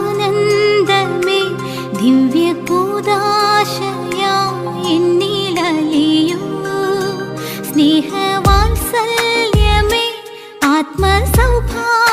ആനന്ദമേ ദിവ്യ കൂതാശയാ സ്നേഹവാത്സല്യമേ ആത്മസൗഭാഗ്യ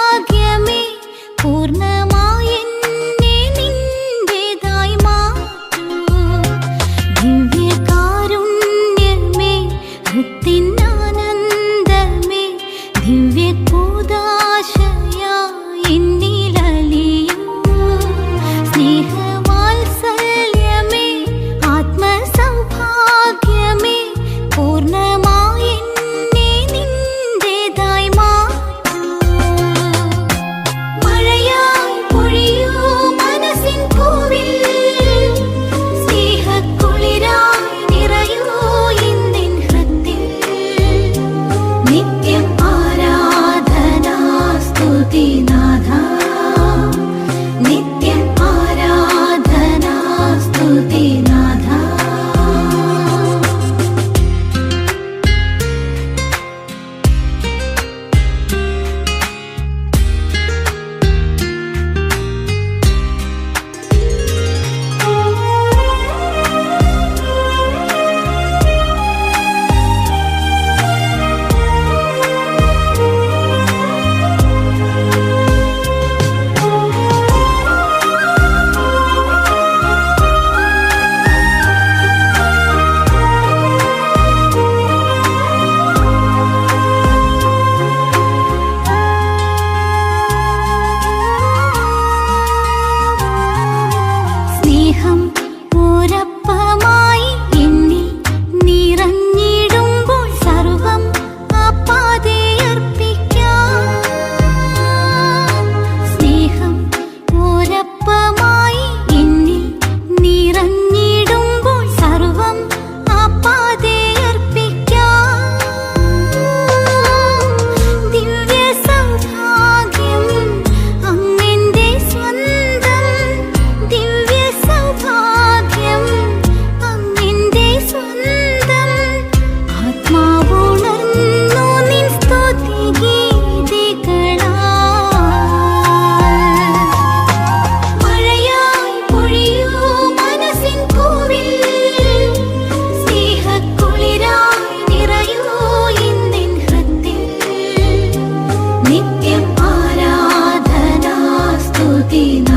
ti